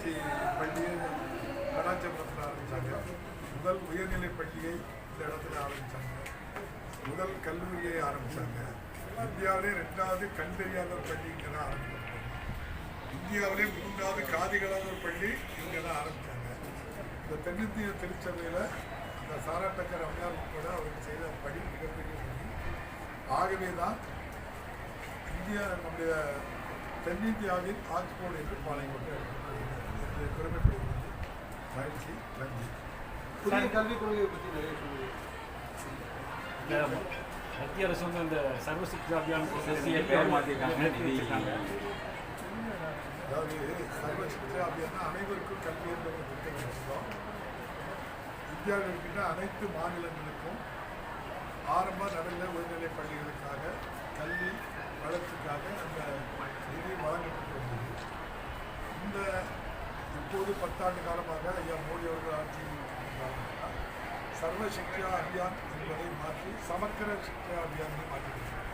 ஆராய்ச்சி பள்ளியை கலாச்சாரத்தில் ஆரம்பித்தாங்க முதல் உயர்நிலை பள்ளியை இந்த இடத்துல ஆரம்பித்தாங்க முதல் கல்லூரியை ஆரம்பித்தாங்க இந்தியாவிலே ரெண்டாவது கண் தெரியாத பள்ளி இங்கே தான் ஆரம்பித்தாங்க இந்தியாவிலே மூன்றாவது காதிகளாத பள்ளி இங்கே தான் ஆரம்பித்தாங்க இந்த தென்னிந்திய திருச்சபையில் அந்த சாராட்டக்கர் அம்மையார் உட்பட அவருக்கு செய்த பணி மிகப்பெரிய பணி. ஆகவே தான் இந்தியா நம்முடைய தென்னிந்தியாவின் ஆட்சிக்கோடு என்று பாளையங்கோட்டை மகிழ்ச்சி நன்றி புதிய கல்விக் கொள்கையை பற்றி நிறைய சொல்லுங்க மத்திய அரசு வந்து இந்த சர்வ சிக்ஷா அபியான் அதாவது சர்வ சிக்ஷா அனைவருக்கும் கல்வி என்ற ஒரு திட்டம் வச்சிருக்கோம் இந்தியாவில் இருக்கின்ற அனைத்து மாநிலங்களுக்கும் ஆரம்ப நடுநிலை உயர்நிலை பள்ளிகளுக்காக கல்வி வளர்ச்சிக்காக அந்த நிதி வழங்கப்பட்டு வந்தது இந்த இப்போது பத்தாண்டு காலமாக ஐயா மோடி அவர்கள் ஆட்சி காரணமாக சர்வ சிக்ஷா அபியான் என்பதை மாற்றி சமக்கர சிக்ஷா அபியான் மாற்றிருக்கிறார்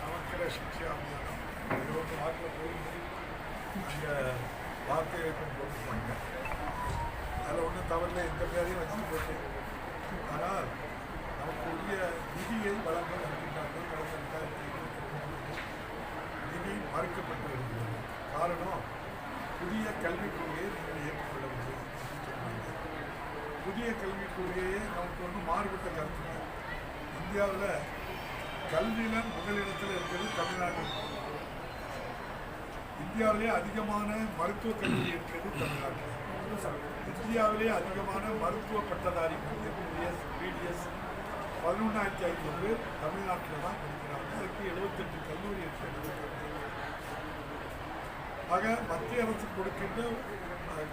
சமக்கர சிக்ஷா அபியானம் இருபது நாட்டில் போகும்போது அங்கே வார்த்தையை போட்டுருப்பாங்க. அதில் ஒன்றும் தவறில் எந்த பேரையும் வச்சு போட்டு. ஆனால் நமக்கு உரிய நிதியை வழங்க வருகின்றார்கள் கடந்த கல்விக் கொள்கையை நீங்கள் ஏற்றுக்கொள்ள முடியும் புதிய கல்விக் கொள்கையே நமக்கு வந்து மாறுபட்ட கருத்து இந்தியாவில் கல்வியில் முதலிடத்தில் இருக்கிறது தமிழ்நாடு. இந்தியாவிலே அதிகமான மருத்துவ கல்வி இருக்கிறது தமிழ்நாட்டில் இந்தியாவிலே அதிகமான மருத்துவ பட்டதாரி எம்பிபிஎஸ் பிடிஎஸ் பதினொன்றாயிரத்தி ஐநூறு தமிழ்நாட்டில் தான் படிக்கிறாங்க. அதுக்கு எழுபத்தெட்டு கல்லூரி இருக்கிறது ஆக மத்திய அரசு கொடுக்கின்ற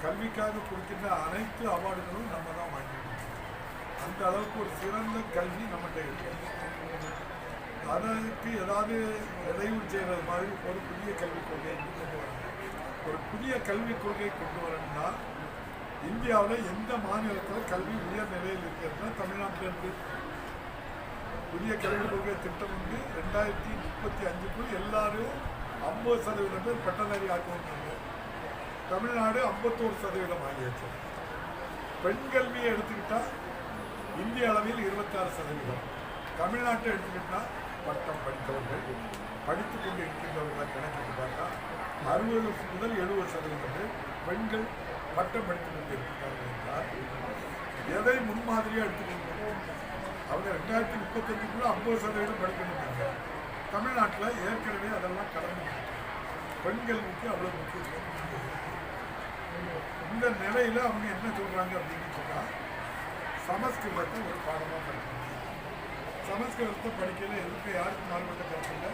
கல்விக்காக கொடுக்கின்ற அனைத்து அவார்டுகளும் நம்ம தான் வாங்கிக்கணும் அந்த அளவுக்கு ஒரு சிறந்த கல்வி நம்மகிட்ட இருக்கு. அதற்கு ஏதாவது இடையூறு செய்கிறது மாதிரி ஒரு புதிய கல்விக் கொள்கையை கொண்டு வராங்க ஒரு புதிய கல்விக் கொள்கையை கொண்டு வரணும்னா இந்தியாவில் எந்த மாநிலத்தில் கல்வி உயர் நிலையில் இருக்கிறதுனா தமிழ்நாட்டில் இருந்து புதிய கல்விக் கொள்கை திட்டம் வந்து ரெண்டாயிரத்தி முப்பத்தி அஞ்சுக்குள் எல்லாரும் ஐம்பது சதவீதம் பேர் பட்டதாரி ஆக்குவாங்க தமிழ்நாடு ஐம்பத்தோரு சதவீதம் ஆகியாச்சு பெண் கல்வியை எடுத்துக்கிட்டால் இந்திய அளவில் இருபத்தாறு சதவீதம். தமிழ்நாட்டை எடுத்துக்கிட்டால் பட்டம் படித்தவர்கள் படித்து கொண்டு இருக்கின்றவர்களை கணக்கிட்டு பார்த்தா அறுபது முதல் எழுபது சதவீதம் பேர் பெண்கள் பட்டம் படித்து கொண்டு இருக்கிறார்கள் என்றால் எதை முன்மாதிரியாக எடுத்துக்கணும்? அவங்க ரெண்டாயிரத்தி முப்பத்தஞ்சுக்குள்ளே ஐம்பது சதவீதம் படிக்கணும்னாங்க தமிழ்நாட்டில் ஏற்கனவே அதெல்லாம் கடந்து பெண்களுக்கு அவ்வளோ முக்கியத்துவம் இந்த நிலையில் அவங்க என்ன சொல்கிறாங்க அப்படின்னு சொன்னால் சமஸ்கிருதத்தை ஒரு பாடமாக படிக்கணும். சமஸ்கிருதத்தை படிக்கல எதுக்கு யாருக்கும் மாறுபட்ட கருத்து இல்லை?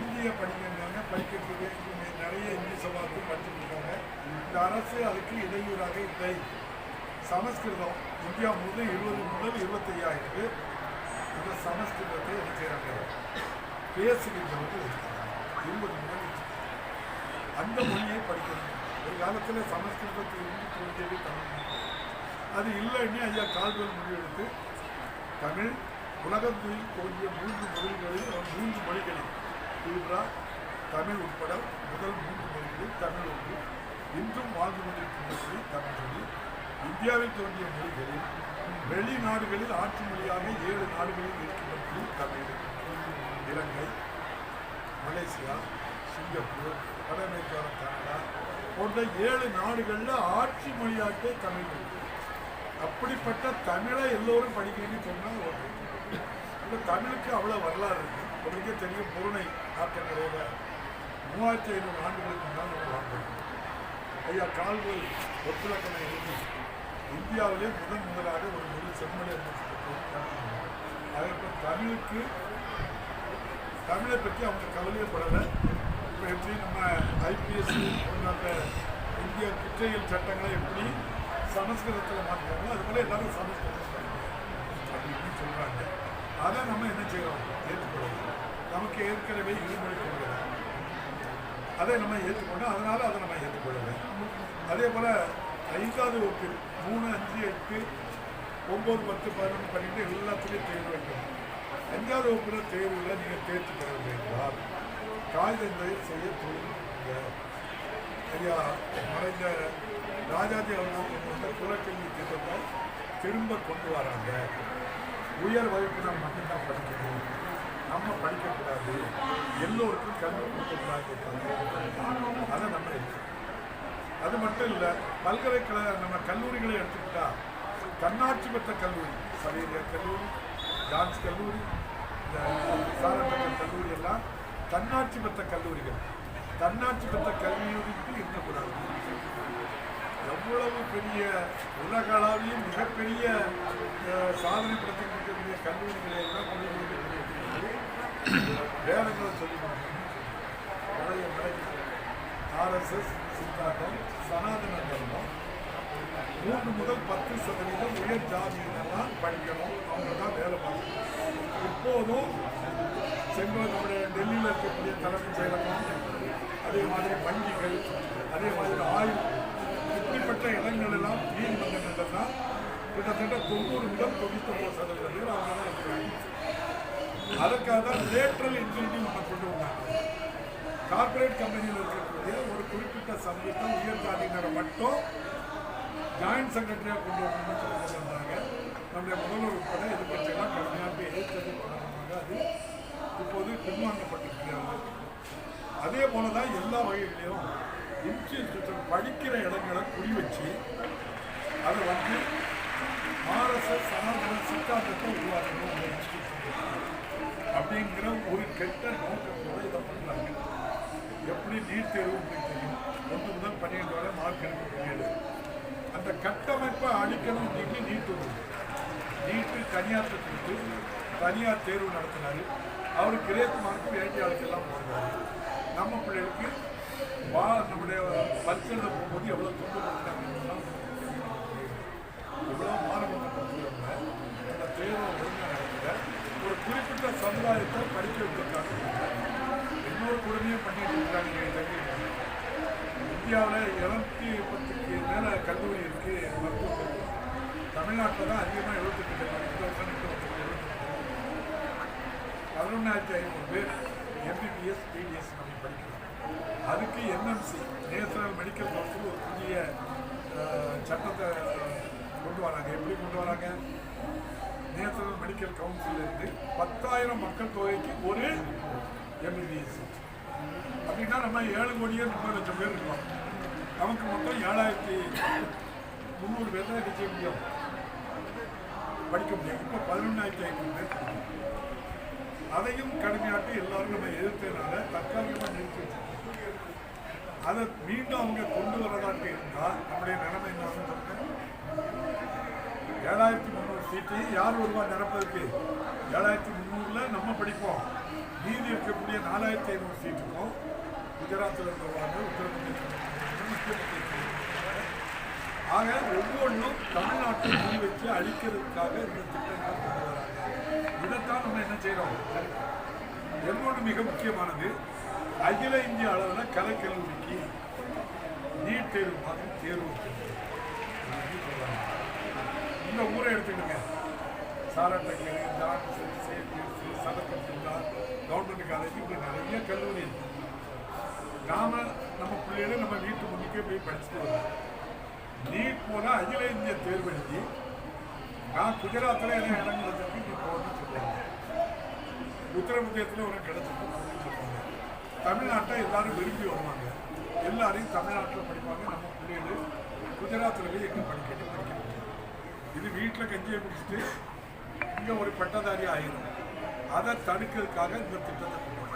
இந்திய படிக்கிறாங்க படிக்கிறதுக்கு நிறைய இங்கிலீஷை பார்த்து படிச்சுருக்காங்க இருக்காங்க. இந்த அரசு அதுக்கு இடையூறாக இல்லை. சமஸ்கிருதம் இந்தியா முதல் இருபது முதல் இருபத்தையாயிரம் இந்த சமஸ்கிருதத்தை என்ன செய்கிறாங்க பேசுகின்றவர்கள் இருக்கிறார் இருபது முதல் அந்த மொழியை படிக்கணும். ஒரு காலத்தில் சமஸ்கிருதத்தில் இருந்து தோன்றியது தமிழ் அது இல்லைன்னு ஐயா கால்வெல் முடிவெடுத்து தமிழ் உலகத்தில் தோன்றிய மூன்று மொழிகளில் மூன்று மொழிகளில் தீவிரா தமிழ் உட்பட முதல் மூன்று மொழிகளில் தமிழ் ஒன்று இன்றும் வாழ்ந்து கொண்டிருக்கின்ற மொழி தமிழ் மொழி இந்தியாவில் தோன்றிய மொழிகளில் வெளிநாடுகளில் ஆட்சி மொழியாக ஏழு நாடுகளில் இருக்கின்ற தமிழ் இலங்கை மலேசியா சிங்கப்பூர் வட அமெரிக்கான கனடா போன்ற ஏழு நாடுகளில் ஆட்சி மொழியாட்டே தமிழ் அப்படிப்பட்ட தமிழை எல்லோரும் படிக்கிறீங்கன்னு சொன்னால் ஒரு இந்த தமிழுக்கு அவ்வளோ வரலாறு இருக்குது உங்களுக்கே தெரியும் பொருணை ஆற்றங்கரையில் மூவாயிரத்தி ஐநூறு ஆண்டுகளுக்கு முன்னால் நம்ம வாழ்ந்தோம் ஐயா கால்வல் ஒத்துழக்கணை எழுதி இந்தியாவிலே முதன் முதலாக ஒரு மொழி செம்மொழி அதற்கு தமிழுக்கு தமிழை பற்றி அவங்க கவலையப்படலை. இப்போ எப்படி நம்ம ஐபிஎஸ் அந்த இந்திய குற்றவியல் சட்டங்களை எப்படி சமஸ்கிருதத்தில் மாற்றுறாங்களோ அது போல எல்லாரும் சமஸ்கிருதம் அப்படின்னு சொல்கிறாங்க அதை நம்ம என்ன செய்கிறோம் ஏற்றுக்கொள்ளணும். நமக்கு ஏற்கனவே இருமொழி கொள்கை அதை நம்ம ஏற்றுக்கொண்டோம். அதனால் அதை நம்ம ஏற்றுக்கொள்ளலை. அதே போல் ஐந்தாவது வகுப்பில் மூணு அஞ்சு எட்டு ஒம்பது பத்து பதினொன்று பன்னெண்டு எல்லாத்துலேயும் தேர்வு வேண்டும். அஞ்சாவது வகுப்பில் தேர்வில் நீங்கள் தேர்ச்சி பெறவில்லை என்றால் காகிதங்களை செய்ய தொழில் ஐயா மறைந்த ராஜாஜி அவர்கள் கொண்டு வந்த குலக்கல்வி திட்டத்தை திரும்ப கொண்டு வராங்க. உயர் வகுப்பினர் மட்டும்தான் படிக்கணும். நம்ம படிக்கக்கூடாது. எல்லோருக்கும் கல்வி கொடுக்கக்கூடாது அதை நம்ம இருக்கோம் அது மட்டும் இல்லை பல்கலைக்கழக நம்ம கல்லூரிகளை எடுத்துக்கிட்டா தன்னாட்சி பெற்ற கல்லூரி சரீரியர் கல்லூரி டான்ஸ் கல்லூரி இந்த சாரட்டக்கல் கல்லூரி எல்லாம் தன்னாட்சி பெற்ற கல்லூரிகள். தன்னாட்சி பெற்ற கல்லூரிக்கு இருக்கக்கூடாது. எவ்வளவு பெரிய உலகளவிய மிகப்பெரிய சாதனை படுத்திக்கக்கூடிய கல்லூரிகளை எல்லாம் கொண்டு போய் வேதங்களை சொல்லி பழைய ஆர்எஸ்எஸ் சித்தாந்தம் சனாதன தர்மம். மூன்று முதல் பத்து சதவீதம் உயர் ஜாதியினெல்லாம் படிக்கணும் அவங்க தான் வேலை பார்க்கணும். இப்போதும் செங்கோல் நம்முடைய டெல்லியில் இருக்கக்கூடிய தலைமை செயலகம் அதே மாதிரி வங்கிகள் அதே மாதிரி ஆய்வு இப்படிப்பட்ட இடங்கள் எல்லாம் நீதிமன்றங்கள்னா கிட்டத்தட்ட தொண்ணூறு முதல் தொண்ணூத்தொம்பது சதவீதம் பேர் அவங்க தான் இருக்கிறாங்க. அதுக்காக தான் லேட்ரல் இன்சென்டிவ் நம்ம கொண்டு வந்தாங்க. கார்ப்பரேட் கம்பெனியில் இருக்கக்கூடிய ஒரு குறிப்பிட்ட சமூகத்தை உயர் ஜாதியினரை மட்டும் ஜாயின்ட் செக்ரட்டரியாக கொண்டு வரணும்னு சொல்லி வந்தாங்க நம்முடைய முதல்வர் உட்பட இது கடுமையாக எதிர்த்தது காரணமாக அது இப்போது பின்வாங்கப்பட்டிருக்கிறது அதே போல தான் எல்லா வகைகளிலும் இன்ஸ்டியூஷன் படிக்கிற இடங்களை குறி வச்சு அதை வந்து ஆர்எஸ்எஸ் சனாதன சித்தாந்தத்தை உருவாக்கணும் அப்படிங்கிற ஒரு கெட்ட நோக்கத்தோடு இதை பண்ணுறாங்க எப்படி நீட் தேர்வு உங்களுக்கு தெரியும்? ஒன்று முதல் பன்னிரெண்டு வரை மார்க் எடுக்கக்கூடியது அந்த கட்டமைப்பை அழிக்கணும் அப்படின்னு நீட் வந்து நீட்டு தனியார் கொடுத்து தனியார் தேர்வு நடத்தினார். அவர் கிரேத் மார்க்கு வேண்டிய ஆளுக்கெல்லாம் போடுறாரு. நம்ம பிள்ளைகளுக்கு வா நம்முடைய பரிசீலனை போகும்போது எவ்வளோ துன்பப்படுத்தாங்க எவ்வளோ மாறுபடுத்தப்படுறவங்க அந்த தேர்வை ஒழுங்காக நடக்கிற ஒரு குறிப்பிட்ட சமுதாயத்தை படிக்க வைக்கிறதுக்காக ஒவ்வொரு கொடுமையை பண்ணிட்டு இருக்காங்க இந்தியாவில் இருநூத்தி பத்துக்கு மேலே கல்லூரி இருக்கு மருத்துவ தமிழ்நாட்டில் தான் அதிகமாக எழுபத்தெட்டு கல்லூரி இந்த வருஷம் எட்டு வருஷம் பதினொன்றாயிரத்தி ஐநூறு பேர் எம்பிபிஎஸ் பிடிஎஸ் நம்ம படிக்கிறோம் அதுக்கு என்எம்சி நேஷனல் மெடிக்கல் கவுன்சில் ஒரு புதிய சட்டத்தை கொண்டு வராங்க. எப்படி கொண்டு வராங்க? நேஷனல் மெடிக்கல் கவுன்சில் இருந்து பத்தாயிரம் மக்கள் தொகைக்கு ஒரு எம்பிபிஎஸ் அப்படின்னா நம்ம ஏழு கோடியே முப்பது லட்சம் பேர் இருக்கோம். நமக்கு மொத்தம் ஏழாயிரத்தி முந்நூறு பேர் தான் செய்ய முடியும். படிக்க முடியும். இப்போ பதினொன்றாயிரத்தி ஐநூறு பேர் அதையும் கடுமையாட்டு எல்லாரும் நம்ம எதிர்த்ததுனால தற்காலிகமாக நிறுத்தி அதை மீண்டும் அவங்க கொண்டு வரதாட்டு இருந்தால் நம்முடைய நிலைமை என்ன சொல்றேன் ஏழாயிரத்தி முந்நூறு சீட்டையும் யார் வருவா நிரப்பதுக்கு? ஏழாயிரத்தி முந்நூறுல நம்ம படிப்போம். மீதி இருக்கக்கூடிய நாலாயிரத்தி ஐநூறு சீட்டுக்கும் குஜராத்தில் இருக்கிறவங்க உத்தரப்பிரதேசம் ஆக ஒவ்வொன்றும் தமிழ்நாட்டை முன் வச்சு அழிக்கிறதுக்காக இந்த திட்டங்கள் கொண்டு வராங்க. இதைத்தான் நம்ம என்ன செய்கிறோம் என்னோடு மிக முக்கியமானது அகில இந்திய அளவில் கலைக்கல்லூரிக்கு நீட் தேர்வு மாதிரி தேர்வு. இந்த ஊரை எடுத்துக்கிடுங்க. சாரட்டக்கரை டான்ஸ் சேவியர்ஸ் சதக்கம் கவர்மெண்ட் காலேஜ் இப்படி நிறைய கல்லூரி இருக்கு. நாம நம்ம பிள்ளைகளை நம்ம வீட்டு முன்னுக்கே போய் படிச்சுட்டு வரோம். நீட் போனால் அகில இந்திய தேர்வு நான் குஜராத்தில் என்ன இடம் கிடைச்சிருக்கு நீ போகணும்னு சொல்லுவாங்க உத்தரப்பிரதேசத்தில் உனக்கு கிடைச்சிருக்கு அப்படின்னு சொல்லுவாங்க தமிழ்நாட்டை எல்லாரும் விரும்பி வருவாங்க. எல்லாரையும் தமிழ்நாட்டில் படிப்பாங்க. நம்ம பிள்ளைகள் குஜராத்தில் போய் எங்கே படிக்கணும் படிக்க இது வீட்டில் கஞ்சியை குடிச்சிட்டு இங்கே ஒரு பட்டதாரி ஆயிரும். அதை தடுக்கிறதுக்காக இந்த திட்டத்தை கொண்டு